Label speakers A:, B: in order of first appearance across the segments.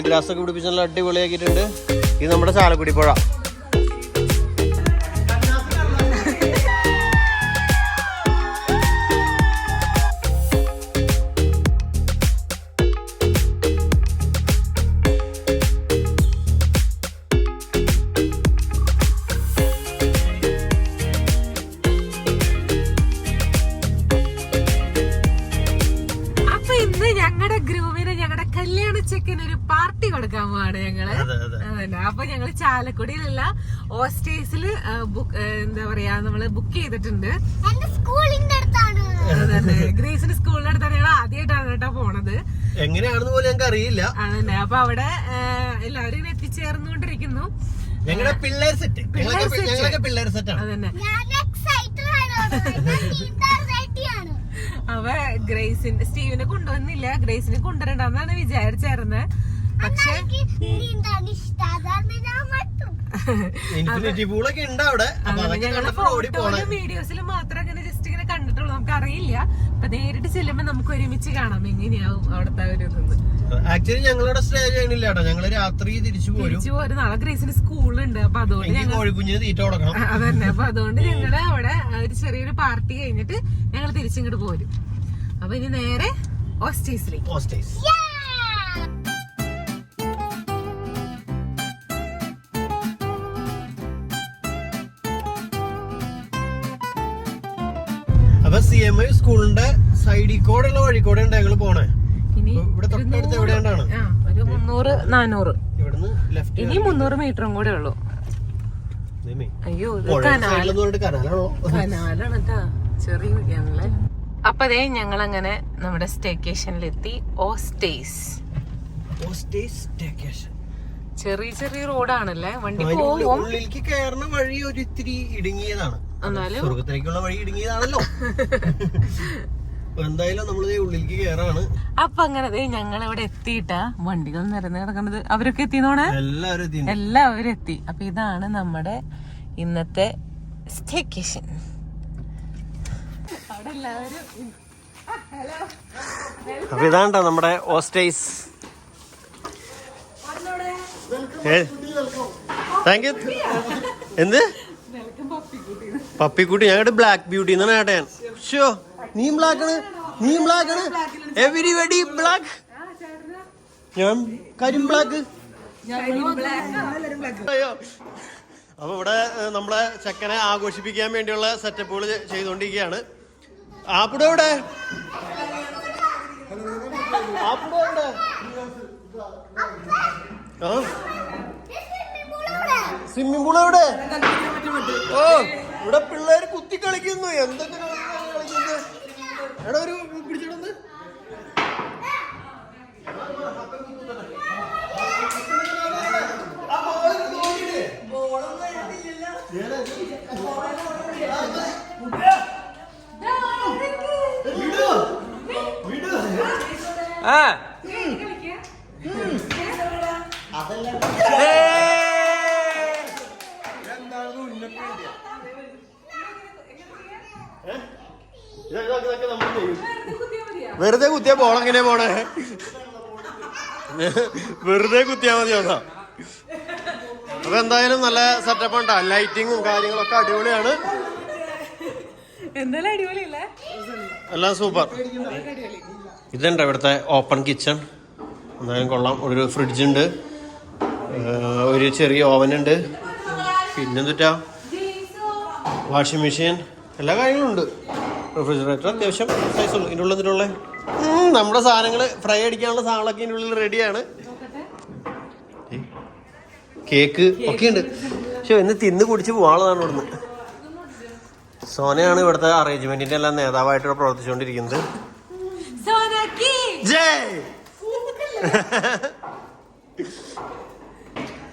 A: Grass ഒക്കെ പിടിപ്പിച്ച് നല്ല അടിപൊളിയാക്കിയിട്ടുണ്ട്. ഇത് നമ്മുടെ ചാലക്കുടി പുഴ.
B: ഞങ്ങളുടെ ഗ്രൂമിന് ഞങ്ങളുടെ കല്യാണ ചെക്കന് ഒരു പാർട്ടി കൊടുക്കാൻ പോവാണ് ഞങ്ങൾ.
A: അതെ അതെ.
B: അതന്നെ. അപ്പൊ ഞങ്ങൾ ചാലക്കുടിയിലുള്ള ഓസ്റ്റേസിൽ ബുക്ക് എന്താ പറയാ നമ്മൾ ബുക്ക് ചെയ്തിട്ടുണ്ട്. അതന്നെ. ഗ്രേസിന്റെ സ്കൂളിന്റെ അടുത്താണ് ഞങ്ങൾ ആദ്യമായിട്ടാണ് കേട്ടോ പോണത്.
A: എങ്ങനെയാണെന്ന് പോലും ഞങ്ങൾക്ക് അറിയില്ല.
B: അതന്നെ. അപ്പൊ അവിടെ എല്ലാവരും എത്തിച്ചേർന്നുകൊണ്ടിരിക്കുന്നു.
A: ഞങ്ങളുടെ പിള്ളേർ സെറ്റ് ഞങ്ങളൊക്കെ പിള്ളേർ സെറ്റ്
B: അതന്നെ.
C: ഞാൻ എക്സൈറ്റഡ് ആണ്. റെഡിയാണ്
B: അവ ഗ്രേസിന്റെ സ്റ്റീവിനെ കൊണ്ടുവന്നില്ല. ഗ്രേസിനെ കൊണ്ടുവരണ്ടെന്നാണ് വിചാരിച്ചായിരുന്നത് പക്ഷെ
A: ഇൻഫിനിറ്റി പൂളൊക്കെ ഉണ്ട് അവിടെ. അപ്പൊ അതൊക്കെ ഞങ്ങൾ ഓടി പോണേ.
B: ഫോട്ടോയിലും വീഡിയോസിലും മാത്രം അങ്ങനെ ജസ്റ്റ് ഇങ്ങനെ കണ്ടിട്ടുള്ളൂ. നമുക്ക് അറിയില്ല അപ്പൊ നേരിട്ട് ചെല്ലുമ്പോ നമുക്ക് ഒരുമിച്ച് കാണാം. എങ്ങനെയാവും അവിടുത്തെ ഒരു ഇതെന്ന്.
A: ആക്ച്വലി ഞങ്ങളിവിടെ സ്റ്റേ ചെയ്യണില്ല കേട്ടോ. ഞങ്ങൾ രാത്രി തിരിച്ചു പോരും.
B: തിരിച്ചു പോരും. നാളെ ഗ്രേസിന് സ്കൂളുണ്ട്. അപ്പൊ അതുകൊണ്ട് ഞങ്ങൾ
A: കോഴിക്കുഞ്ഞിന് തീറ്റ കൊടുക്കണം.
B: അതന്നെ. അപ്പൊ അതുകൊണ്ട് ഞങ്ങൾ അവിടെ ഒരു ചെറിയൊരു പാർട്ടി കഴിഞ്ഞിട്ട് ഞങ്ങൾ തിരിച്ചിങ്ങോട്ട് പോരും. അപ്പൊ ഇനി നേരെ ഓസ്റ്റേസിലേക്ക്
A: അപ്പൊ സി എം ഐ സ്കൂളിന്റെ സൈഡിൽ കൂടെ ഉള്ള വഴി കൂടെ ഉണ്ട് ഞങ്ങൾ പോണേ.
B: ഒരു മുന്നൂറ് നാനൂറ് ഇനി മുന്നൂറ് മീറ്ററും കൂടെ ഉള്ളു. അയ്യോ
A: കനാലാണോ?
B: ചെറിയ അപ്പൊ അതേ ഞങ്ങൾ അങ്ങനെ നമ്മുടെ സ്റ്റേക്കേഷനിലെത്തി ഓസ്റ്റേസ് ചെറിയ ചെറിയ റോഡാണല്ലേ? വണ്ടി
A: പോകും. കയറുന്ന വഴി ഒരു ഇത്തിരി ഇടുങ്ങിയതാണ്.
B: എന്നാലും
A: സ്വർഗത്തിലേക്കുള്ള വഴി ഇടുങ്ങിയതാണല്ലോ. എന്തായാലും നമ്മൾ ഉള്ളിലേക്ക് കയറാണ്
B: അപ്പൊ അങ്ങനെ ദേ ഞങ്ങൾ ഇവിടെ എത്തിയിട്ടാ വണ്ടികൾ നിരന്ന് കിടക്കുന്നത് അവരൊക്കെ എത്തിന്നോണേ
A: എല്ലാവരും
B: എല്ലാവരും എത്തി. അപ്പൊ ഇതാണ് നമ്മുടെ ഇന്നത്തെ സ്റ്റേക്കേഷൻ അവിടെ എല്ലാവരും
A: അപ്പൊ ഇതാണ്ടോ നമ്മുടെ ഓസ്റ്റേസ് താങ്ക് യു എന്ത്? പപ്പിക്കുട്ടി ഞങ്ങളുടെ ബ്ലാക്ക് ബ്യൂട്ടി എന്നാണ് ഏട്ടൻ ഷോ നീ ബ്ലാക്ക് ആണ് നീ ബ്ലാക്ക് ആണ്. എവരിബഡി ബ്ലാക്ക് ഞാൻ കരിം ബ്ലാക്ക് അപ്പൊ ഇവിടെ നമ്മളെ ചെക്കനെ ആഘോഷിപ്പിക്കാൻ വേണ്ടിയുള്ള സെറ്റപ്പുകൾ ചെയ്തുകൊണ്ടിരിക്കുകയാണ് ആപ്പിടെ എവിടെ ആപ്പിടെ എവിടെ ആ. സ്വിമ്മിംഗ് പൂൾ എവിടെ? ഓ ഇവിടെ പിള്ളേര് കുത്തി കളിക്കുന്നു. എന്തൊക്കെ കളിക്കുന്നു കളിക്കുന്നത്? എടാ ഒരു പിടിച്ചിടുന്നത് വെറുതെ കുത്തിയാ ബോൾ എങ്ങനെയാ പോണേ വെറുതെ കുത്തിയാ മതി അവിടെ അപ്പൊ എന്തായാലും നല്ല സെറ്റപ്പ് ഉണ്ടാ? ലൈറ്റിങ്ങും കാര്യങ്ങളൊക്കെ അടിപൊളിയാണ്. എല്ലാം സൂപ്പർ ഇതുണ്ട് ഇവിടുത്തെ ഓപ്പൺ കിച്ചൺ എന്തായാലും കൊള്ളാം. ഒരു ഫ്രിഡ്ജ് ഉണ്ട്. ഒരു ചെറിയ ഓവൻ ഉണ്ട്. പിന്നെന്തുറ്റാ വാഷിംഗ് മെഷീൻ എല്ലാ കാര്യങ്ങളും ഉണ്ട്. റെഫ്രിജറേറ്റർ അത്യാവശ്യം സൈസ് ഉള്ളു. ഇതിന്റെ ഉള്ളിൽ ഇതിന്റെ നമ്മുടെ സാധനങ്ങൾ ഫ്രൈ അടിക്കാനുള്ള സാധനങ്ങളൊക്കെ ഇതിനുള്ളിൽ റെഡിയാണ് കേക്ക് ഒക്കെ ഉണ്ട്. പക്ഷെ ഇന്ന് തിന്ന് കുടിച്ച് പോവാളതാണ് ഇവിടുന്ന്. സോനയാണ് ഇവിടുത്തെ അറേഞ്ച്മെന്റിന്റെ എല്ലാം നേതാവായിട്ട് പ്രവർത്തിച്ചുകൊണ്ടിരിക്കുന്നത്.
B: സോനാക്കി!
A: ജയ്!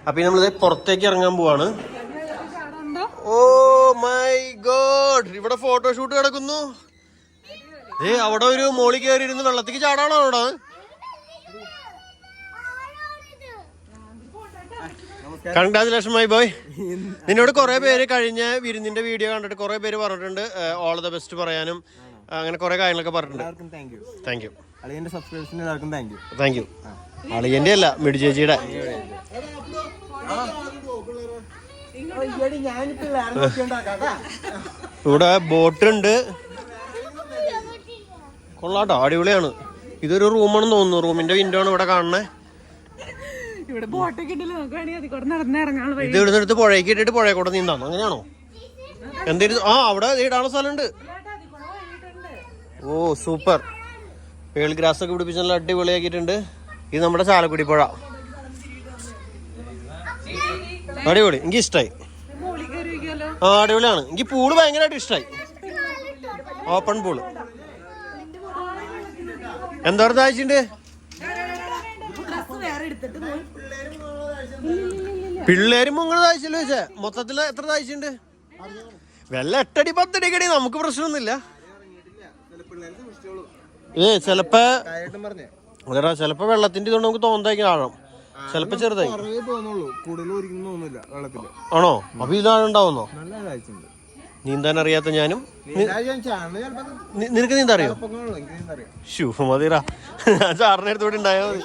A: അപ്പൊ നമ്മൾ നമ്മളിത് പുറത്തേക്ക് ഇറങ്ങാൻ പോവാണ്. Oh my God! ഇവിടെ ഫോട്ടോഷൂട്ട് കിടക്കുന്നു. ഏ അവിടെ ഒരു മോളി കയറി ഇരുന്ന് വെള്ളത്തേക്ക് ചാടാണോ അവിടെ? കൺഗ്രാചുലേഷൻ മൈ ബോയ് നിന്നോട് കുറെ പേര് കഴിഞ്ഞ വിരുന്നിന്റെ വീഡിയോ കണ്ടിട്ട് കുറെ പേര് പറഞ്ഞിട്ടുണ്ട് ഓൾ ദ ബെസ്റ്റ് പറയാനും അങ്ങനെ കുറെ കാര്യങ്ങളൊക്കെ പറഞ്ഞിട്ടുണ്ട്. താങ്ക് യു
D: അളിയന്റെ എല്ലാവർക്കും താങ്ക് യു
A: താങ്ക് യു അളിയന്റെ അല്ല മിഡു ചേച്ചിയുടെ. ഇവിടെ ബോട്ടുണ്ട്. കൊള്ളാട്ടോ അടിപൊളിയാണ്. ഇതൊരു റൂമാണെന്ന് തോന്നുന്നു. റൂമിന്റെ വിൻഡോ ആണ് ഇവിടെ കാണണേ
B: ഇവിടെ ബോട്ടൊക്കെ ഉണ്ടല്ലോ നോക്കുകയാണെങ്കിൽ അതിൽ കൂടെ നടന്നിറങ്ങാനുള്ള വഴി.
A: ഇത് ഇവിടെ നിന്ന് പുഴയ്ക്ക് ഇട്ടിട്ട് പുഴയെ കൂടെ നീന്താണ് അങ്ങനെയാണോ? എന്തേലും ആ അവിടെ ഇടാനുള്ള സ്ഥലമുണ്ട്. ഓ സൂപ്പർ. പേൾ ഗ്രാസ് ഒക്കെ പിടിപ്പിച്ച് നല്ല അടിപൊളിയാക്കിയിട്ടുണ്ട്. ഇത് നമ്മുടെ ചാലക്കുടി പുഴ. അടിപൊളി. എനിക്ക് ഇഷ്ടമായി ആ അടിപൊളിയാണ്. എനിക്ക് പൂൾ ഭയങ്കരമായിട്ട് ഇഷ്ടമായി ഓപ്പൺ
B: പൂൾ. പോയി
A: പിള്ളേരും മുങ്ങൾ താഴ്ചയല്ലോ ചോദിച്ചേ? മൊത്തത്തിൽ എത്ര താഴ്ചയുണ്ട് വെള്ള എട്ടടി പത്തടിക്കടി നമുക്ക് പ്രശ്നമൊന്നുമില്ല. ഏ ചെലപ്പോ അതെടാ ചെലപ്പോ വെള്ളത്തിന്റെ ഇതുകൊണ്ട് നമുക്ക് തോന്നായി ആഴം. ചെലപ്പോ ചെറുതായി ആണോ? അപ്പൊ ഇതാണ് ഉണ്ടാവുന്നോ?
D: നല്ല കാഴ്ചയുണ്ട്.
A: നീന്താൻ അറിയാത്ത ഞാനും. നിനക്ക് നീന്താ അറിയോ ഷൂ മതിരാ ഞാൻ ചാറിന്റെ അടുത്തോടെ ഉണ്ടായാ? മതി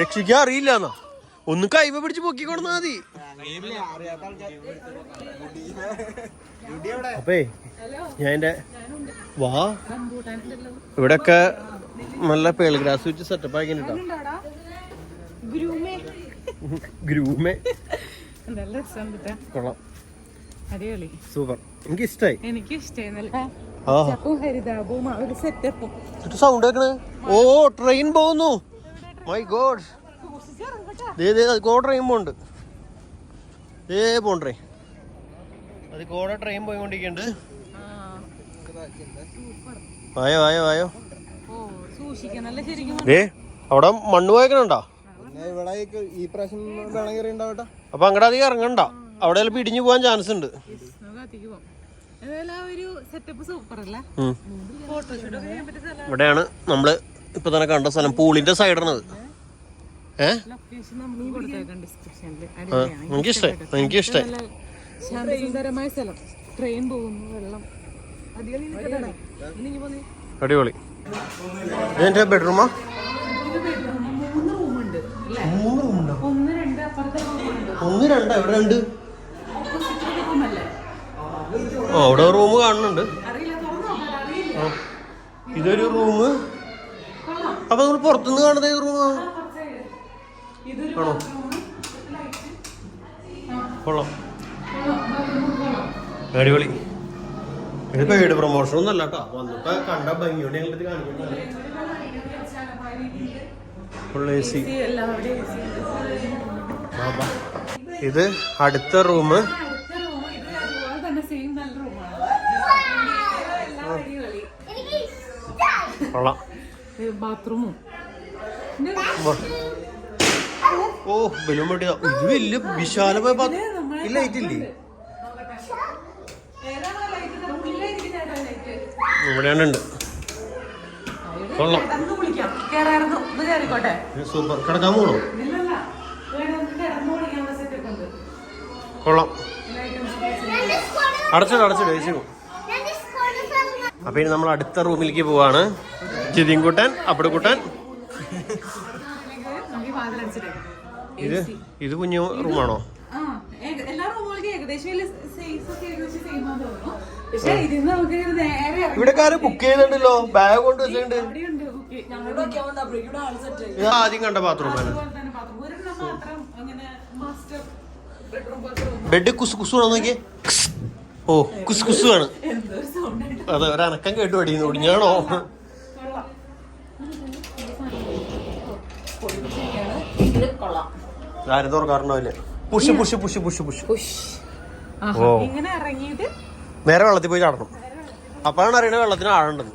A: രക്ഷിക്കാൻ അറിയില്ല എന്നാ ഒന്ന് കൈവ പിടിച്ച് പൊക്കിക്കൊടുന്നാ മതി. അപ്പേ ഞാൻ എന്റെ വാ. ഇവിടെയൊക്കെ നല്ല പേൾഗ്രാസ് വെച്ച് സെറ്റപ്പ് ആക്കിട്ടോ
B: ഗ്രൂമേ.
A: കൊള്ളാം.
B: അടിപൊളി.
A: സൂപ്പർ. എനിക്ക് ഇഷ്ടായി
B: എനിക്ക് ഇഷ്ടമായി നല്ല
A: ആ.
B: ചപ്പും ഹരിതാപവും ആ ഒരു സെറ്റപ്പും
A: സൗണ്ട് കേക്കണേ? ഓ ട്രെയിൻ പോകുന്നു. മൈ ഗോഡ് ദേ ദേ അത് കോ ട്രെയിൻ പോണ്ട് ഏ പോൺ ട്രെയിൻ അത് കോടെ ട്രെയിൻ പോയിക്കൊണ്ടിരിക്കുന്നുണ്ട് വായോ വായോ വായോ.
B: ഓ സൂക്ഷിക്കാൻ ശരിക്കും
A: ദേ അവിടെ മണ്ണ് പോയേക്കണുണ്ടോ? അപ്പൊ അങ്ങടെ അധികം ഇറങ്ങണ്ട. അവിടെ ചിലപ്പോ ഇടിഞ്ഞു പോകാൻ ചാൻസ് ഉണ്ട്.
B: നമുക്ക് അധികം പോവാം ഏതായാലും ഒരു സെറ്റപ്പ് സൂപ്പർ അല്ലേ ഫോട്ടോഷൂട്ട് ഒക്കെ ചെയ്യാൻ പറ്റിയ സ്ഥലം
A: ഇവിടെയാണ് നമ്മൾ ഇപ്പൊ തന്നെ കണ്ട സ്ഥലം. പൂളിന്റെ സൈഡാണത് ഏഹ്
B: ലൊക്കേഷൻ നമ്മൾ കൊടുത്തേക്കാം ഡിസ്ക്രിപ്ഷനിൽ
A: എനിക്ക് ഇഷ്ടായി എനിക്ക് ഇഷ്ടായി
B: നല്ല ശാന്തസുന്ദരമായ സ്ഥലം ട്രെയിൻ പോകുന്നു വെള്ളം
A: അടിപൊളി. ഇതെന്റെ ബെഡ്റൂമാ
B: മൂന്ന് റൂമുണ്ട് അല്ലേ?
A: മൂന്ന് റൂമുണ്ടോ
B: ഒന്ന് രണ്ട് അപ്പുറത്തെ റൂമുണ്ട്
A: ഒന്ന് രണ്ടാ എവിടെ രണ്ട്
B: ഓപ്പോസിറ്റ് റൂമല്ലേ
A: ആ അവിടെ റൂം കാണുന്നുണ്ട്. ഇതൊരു റൂം അപ്പൊ നമ്മൾ പുറത്തുനിന്ന് കാണുന്ന റൂമാ?
B: ഇതൊരു
A: ആണോ? കൊള്ളാം. അടിപൊളി. ഇത് പെയ്ഡ് പ്രൊമോഷൻ ഒന്നും അല്ല കേട്ടോ. വന്നിട്ട് കണ്ട ഭംഗിയോടെ ഇത് റൂം
B: അടുത്ത റൂം ഇത് അതുപോലെ തന്നെ സെയിം നല്ല റൂമാണ് എല്ലാം അടിപൊളി
C: എനിക്ക് ഇഷ്ടമായി
A: കൊള്ളാം.
B: ബാത്റൂമും.
A: ഓ ബലൂൺ പൊട്ടിയതാ. ഇത് വലിയ വിശാലമായ ഈ ലൈറ്റ് ഇല്ലേ? ഇവിടെയാണ് ഉണ്ട്. കൊള്ളാം. സൂപ്പർ. കിടക്കാൻ കൊള്ളാം. അടച്ചിട് അടച്ചിട്.
C: സമയം
A: അപ്പൊ ഇനി നമ്മൾ അടുത്ത റൂമിലേക്ക് പോവാണ്. ചിതിൻകുട്ടൻ അപ്പടുക്കുട്ടൻ ഇത് ഇത് കുഞ്ഞു റൂമാണോ? ഇവിടെ ബുക്ക് ചെയ്തിട്ടുണ്ടല്ലോ. ബാഗ് കൊണ്ട് വെച്ചിട്ടുണ്ട്. ഇത് ആദ്യം കണ്ട ബാത്റൂമാണ്
B: ബാത്റൂം
A: ബെഡ് കുസ് കുസു ആണോ നോക്കിയേ? ഓ കുസ് കുസു ആണ് അതെ ഒരനക്കം കേട്ടു പഠിക്കുന്നു ഒടിഞ്ഞാണോ ആരും തുറക്കാറുണ്ടാവില്ലേ? Push push push push push. ഓ. നേരെ വെള്ളത്തിൽ പോയി ചാടണം. അപ്പോഴാണ് അറിയണത് വെള്ളത്തിന് ആഴുണ്ടെന്ന്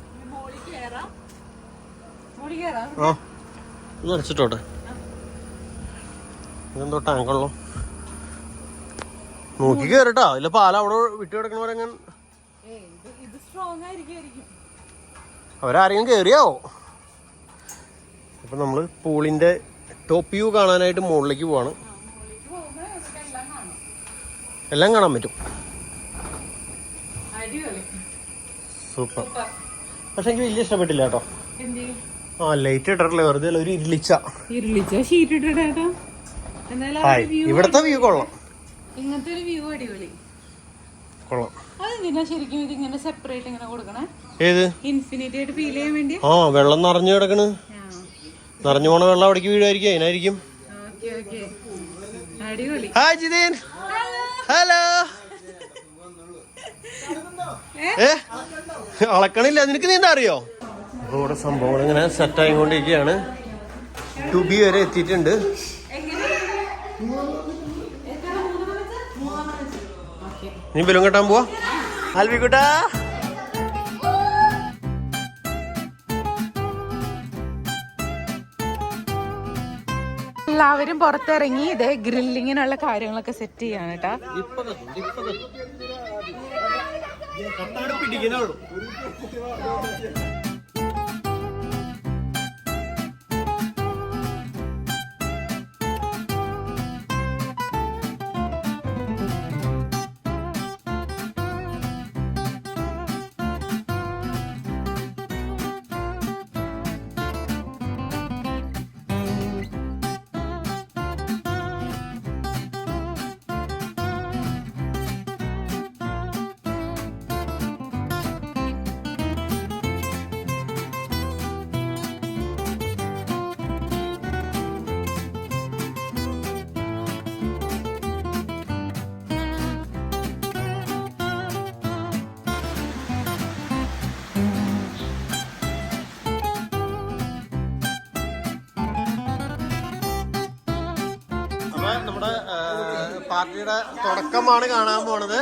A: ആ ഒന്ന് അടച്ചിട്ടോട്ടെ ഇതെന്തോ ടാങ്കുള്ളൂ നോക്കി കയറിട്ടാ ഇല്ല പാല അവിടെ വിട്ടു
B: കിടക്കണവരെങ്ങനെ സ്ട്രോങ് ആയിരിക്കും
A: അവരാരെങ്കിലും കയറിയാവോ അപ്പൊ നമ്മൾ പൂളിന്റെ ടോപ്പ് വ്യൂ കാണാനായിട്ട് മുകളിലേക്ക് പോവാണ്. എല്ലാം കാണാൻ പറ്റും. സൂപ്പർ. പക്ഷെ എനിക്ക് വലിയ ഇഷ്ടപ്പെട്ടില്ല കേട്ടോ. ആ ലൈറ്റ് ഇട്ടിട്ടില്ല. വെറുതെ ഒരു ഇരുളിച്ച.
B: ഇരുളിച്ച ഷീറ്റ്
A: ഇവിടുത്തെ വ്യൂ കൊള്ളാം.
B: ഇങ്ങനത്തെ ഒരു വ്യൂ അടിപൊളി.
A: കൊള്ളാം
B: ശരിക്കും ഇത് ഇങ്ങനെ സെപ്പറേറ്റ് ഇങ്ങനെ കൊടുക്കണേ?
A: ഏത്?
B: ഇൻഫിനിറ്റി ആയിട്ട് ഫീൽ ചെയ്യാൻ വേണ്ടി
A: ആ വെള്ളം നിറഞ്ഞു കിടക്കണ്. നിറഞ്ഞു പോണ വെള്ളം അവിടേക്ക് വീഴായിരിക്കും അതിനായിരിക്കും.
B: അടിപൊളി.
A: ഹായ് ജിതീൻ. ഹലോ. ഏ? അളക്കണില്ല. നിനക്ക് നീന്താ അറിയോ? ഇവിടെ സംഭവങ്ങൾ ഇങ്ങനെ സെറ്റ് ആയിക്കൊണ്ടിരിക്കുകയാണ്. ടു ബി വരെ എത്തിയിട്ടുണ്ട്. നീ ബലൂൺ കെട്ടാൻ പോവാ. ആൽവിക്കുട്ടാ
B: എല്ലാവരും പുറത്തിറങ്ങി ഇതേ ഗ്രില്ലിങ്ങിനുള്ള കാര്യങ്ങളൊക്കെ സെറ്റ് ചെയ്യാണ് കേട്ടാ
A: പാർട്ടിയുടെ തുടക്കമാണ് കാണാൻ പോണത്.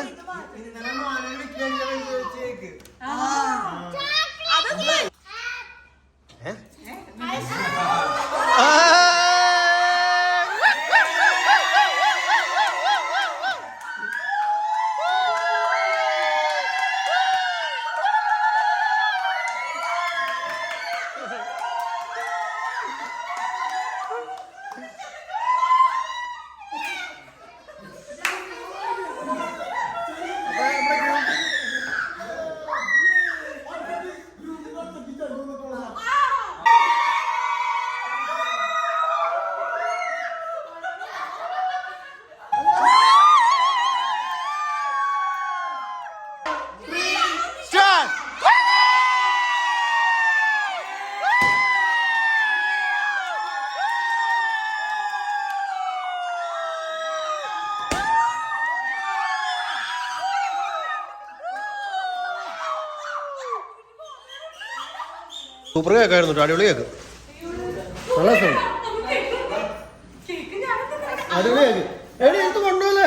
A: സൂപ്പർ കേക്കായിരുന്നു അടിപൊളി കേക്ക്. നല്ല അടിപൊളി എടി ചാടിയില്ല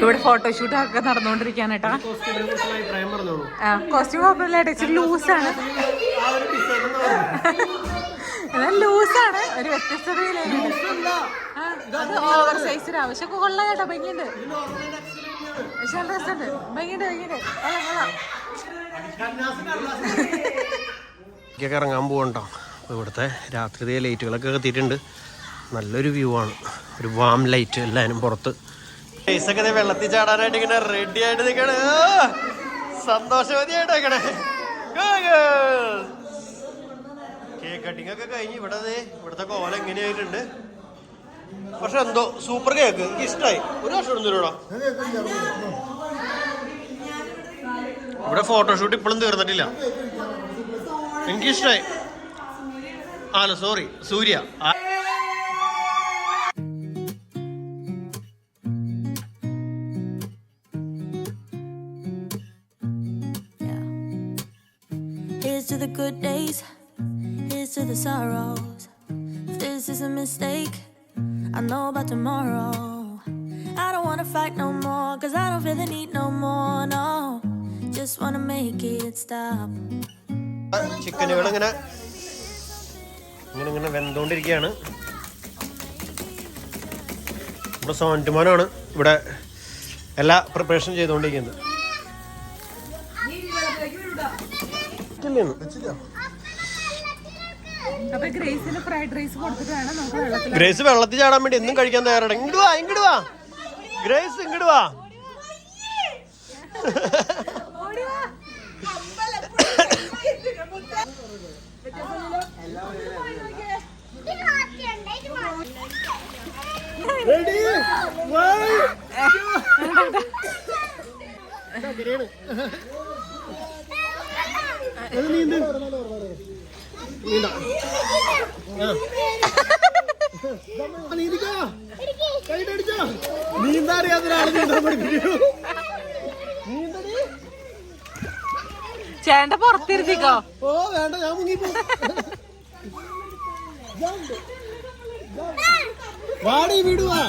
B: ഇവിടെ ഫോട്ടോഷൂട്ട് ഒക്കെ നടന്നുകൊണ്ടിരിക്കാണ് കേട്ടാ. കോസ്റ്റ്യൂം ലൂസാണ് ലൂസാണ് ഒരു സൈസിന് ആവശ്യം കൊള്ളാം കേട്ടോ ഭംഗിയുണ്ട്. പക്ഷെ
A: ഒക്കെ ഇറങ്ങാൻ പോകണ്ടോ അപ്പോൾ ഇവിടുത്തെ രാത്രിയിലെ ലൈറ്റുകളൊക്കെ കത്തിയിട്ടുണ്ട്. നല്ലൊരു വ്യൂ ആണ്. ഒരു വാം ലൈറ്റ് എല്ലാവരും പുറത്ത്. ഫേസൊക്കെ വെള്ളത്തിൽ ചാടാനായിട്ട് ഇങ്ങനെ റെഡി ആയിട്ട് നിൽക്കണേ സന്തോഷവതിയായിട്ട് കേക്ക് കട്ടിംഗ് ഒക്കെ കഴിഞ്ഞ് ഇവിടെ ഇവിടുത്തെ കോല എങ്ങനെയായിട്ടുണ്ട് പക്ഷെ എന്തോ സൂപ്പർ കേക്ക്. എനിക്ക് ഇഷ്ടമായി ഒരു വർഷം എടുത്തില്ലൂടാ ഇവിടെ ഫോട്ടോഷൂട്ട് ഇപ്പോഴും തീർന്നിട്ടില്ല. എനിക്കിഷ്ടായി. Hello sorry Surya.
E: the good days, here's to the sorrows. If this is a mistake, I know about tomorrow. I don't wanna fight no more, cause I don't feel the need no more, no. Just wanna make it stop.
A: ചിക്കനുകൾ ഇങ്ങനെ ഇങ്ങനെ ഇങ്ങനെ വെന്തുകൊണ്ടിരിക്കുകയാണ് ഇവിടെ സോന്റുമാനാണ് ഇവിടെ എല്ലാ preparation ചെയ്തുകൊണ്ടിരിക്കുന്നത്.
B: അപ്പൊ ഗ്രേസിന് fried rice കൊടുത്തിട്ട് വേണം നമുക്ക് വെള്ളത്തിൽ
A: ഗ്രേസ് വെള്ളത്തിൽ ചാടാൻ വേണ്ടി എന്നും കഴിക്കാൻ തയ്യാറാണ് ഇങ്ങോട്ട് വാ ഇങ്ങോട്ട് വാ. ഗ്രേസ് ഇങ്ങോട്ട് വാ.
B: ഓടി വാ.
C: ഇത്
A: നീന്താ. അറിയാത്ത നീന്താൻ പഠിപ്പിക്കൂ
B: ചേട്ടന്റെ പുറത്തിരുത്തിക്കോ.
A: ഓ വേണ്ട ഞാൻ മുങ്ങിപ്പോ വാടി വിടുവാ.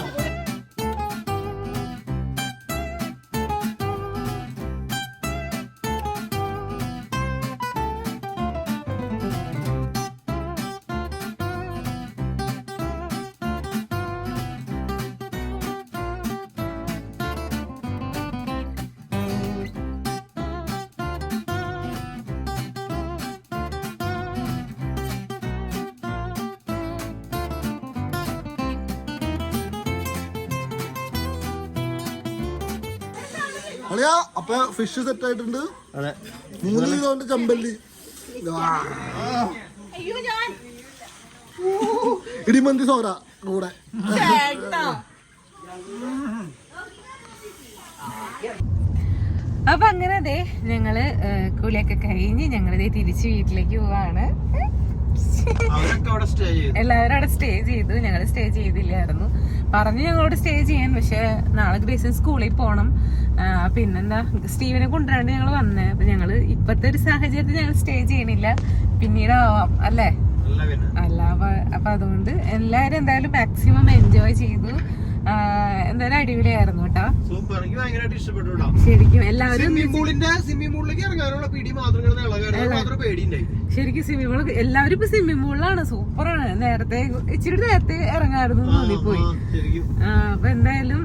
F: അളിയാ അപ്പൊ ഫിഷ് സെറ്റ് ആയിട്ടുണ്ട്.
A: അതെ.
F: മൂന്ന് കിലോന്റെ ചമ്പല്ലി. ഇടിമന്തി സോര കൂടെ.
B: അപ്പൊ അങ്ങനെ അതെ ഞങ്ങൾ കൂലിയൊക്കെ കുളിയൊക്കെ കഴിഞ്ഞ് ഞങ്ങളിതേ തിരിച്ച് വീട്ടിലേക്ക് പോവാണ്. എല്ലാവരും അവിടെ സ്റ്റേ ചെയ്തു. ഞങ്ങൾ സ്റ്റേ ചെയ്തില്ലായിരുന്നു. പറഞ്ഞു ഞങ്ങളോട് സ്റ്റേ ചെയ്യാൻ പക്ഷെ നാളെ ഗ്രേസിന് സ്കൂളിൽ പോകണം പിന്നെന്താ? സ്റ്റീവിനെ കൊണ്ടുവരാണ്ട് ഞങ്ങൾ വന്നേ. അപ്പൊ ഞങ്ങൾ ഇപ്പത്തെ ഒരു സാഹചര്യത്തിൽ ഞങ്ങൾ സ്റ്റേ ചെയ്യണില്ല. പിന്നീട് ആവാം അല്ലേ
A: അല്ല
B: അപ്പൊ അതുകൊണ്ട് എല്ലാരും എന്തായാലും മാക്സിമം എൻജോയ് ചെയ്തു. എന്തായാലും അടിപൊളിയായിരുന്നു കേട്ടോ.
A: സൂപ്പർ എനിക്ക് ഭയങ്കരമായിട്ട് ഇഷ്ടപ്പെട്ടു കേട്ടോ.
B: ശരിക്കും എല്ലാവരും
A: സ്വിമ്മിംഗ് പൂളിന്റെ സ്വിമ്മിംഗ് പൂളിലേക്ക് ഇറങ്ങാനുള്ള പിടി മാത്രം കിടന്ന് മാത്രം പേടിയുണ്ടായി.
B: ശരിക്കും സ്വിമ്മിംഗ് പൂൾ എല്ലാവരും ഇപ്പൊ സ്വിമ്മിംഗ് പൂളിലാണ് സൂപ്പറാണ് നേരത്തെ ഇച്ചിരി നേരത്തെ ഇറങ്ങായിരുന്നു തോന്നിപ്പോയി അപ്പൊ എന്തായാലും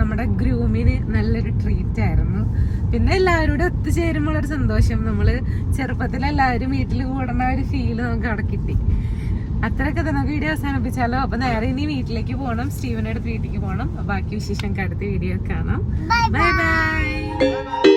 B: നമ്മുടെ ഗ്രൂമിന് നല്ലൊരു ട്രീറ്റ് ആയിരുന്നു. പിന്നെ എല്ലാവരോടും ഒത്തുചേരുമ്പോൾ ഒരു സന്തോഷം. നമ്മൾ ചെറുപ്പത്തിൽ എല്ലാവരും വീട്ടിൽ കൂടണ ഒരു ഫീൽ നമുക്ക് അവിടെ കിട്ടി. അത്രയൊക്കെ തന്നെ വീഡിയോ അവസാനിപ്പിച്ചാലോ? അപ്പൊ നേരെ ഇനി വീട്ടിലേക്ക് പോകണം സ്റ്റീവനടുത്ത് വീട്ടിലേക്ക് പോകണം ബാക്കി വിശേഷം അടുത്ത വീഡിയോ കാണാം. Bye bye